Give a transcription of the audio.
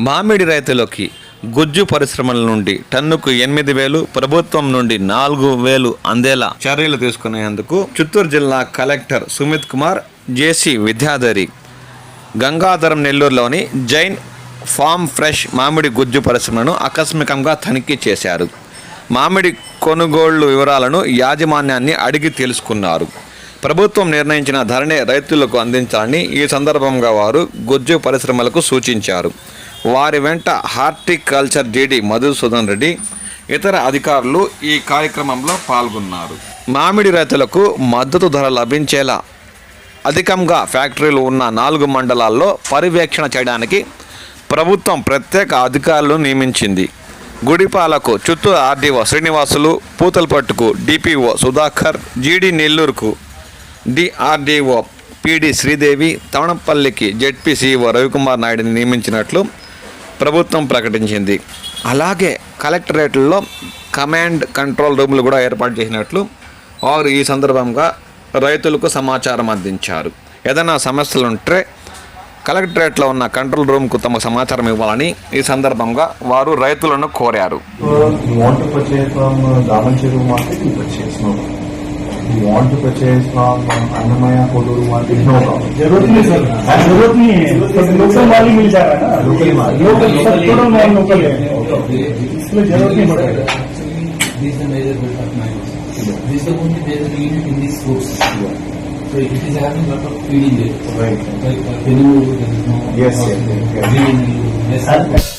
మామిడి రైతులకి గుజ్జు పరిశ్రమల నుండి టన్నుకు ఎనిమిది వేలు ప్రభుత్వం నుండి నాలుగు వేలు అందేలా చర్యలు తీసుకునేందుకు చిత్తూరు జిల్లా కలెక్టర్ సుమిత్ కుమార్ జేసీ విద్యాధరి గంగాధరం నెల్లూరులోని జైన్ ఫామ్ ఫ్రెష్ మామిడి గుజ్జు పరిశ్రమను ఆకస్మికంగా తనిఖీ చేశారు. మామిడి కొనుగోళ్ళు వివరాలను యాజమాన్యాన్ని అడిగి తెలుసుకున్నారు. ప్రభుత్వం నిర్ణయించిన ధరనే రైతులకు అందించాలని ఈ సందర్భంగా వారు గుజ్జు పరిశ్రమలకు సూచించారు. వారి వెంట హార్టికల్చర్ డీడీ మధుసూదన్ రెడ్డి ఇతర అధికారులు ఈ కార్యక్రమంలో పాల్గొన్నారు. మామిడి రైతులకు మద్దతు ధర లభించేలా అధికంగా ఫ్యాక్టరీలు ఉన్న నాలుగు మండలాల్లో పర్యవేక్షణ చేయడానికి ప్రభుత్వం ప్రత్యేక అధికారులను నియమించింది. గుడిపాలకు చిత్తూరు ఆర్డీఓ శ్రీనివాసులు పూతలపట్టుకు డిపిఓ సుధాకర్ జీడి నెల్లూరుకు డిఆర్డీఓ పిడి శ్రీదేవి తవణపల్లికి జెడ్పీసీఓ రవికుమార్ నాయుడిని నియమించినట్లు ప్రభుత్వం ప్రకటించింది. అలాగే కలెక్టరేట్లో కమాండ్ కంట్రోల్ రూములు కూడా ఏర్పాటు చేసినట్లు వారు ఈ సందర్భంగా రైతులకు సమాచారం అందించారు. ఏదైనా సమస్యలు ఉంటే కలెక్టరేట్లో ఉన్న కంట్రోల్ రూమ్కు తమ సమాచారం ఇవ్వాలని ఈ సందర్భంగా వారు రైతులను కోరారు. You want to purchase from uh, uh, Annamaya Koduru market, no problem. ज़रूरत नहीं सर ज़रूरत नहीं है लोकल माल ही मिल जाएगा ना Local माल। लोकल सब थोड़ा माल लोकल है इसलिए ज़रूरत नहीं पड़ेगा This is the major build of mangoes. This is the only major unit in these fruits. So it is having a lot of feeding there. Right. Like uh, there is no. Yes, yes, yes. Green, yes.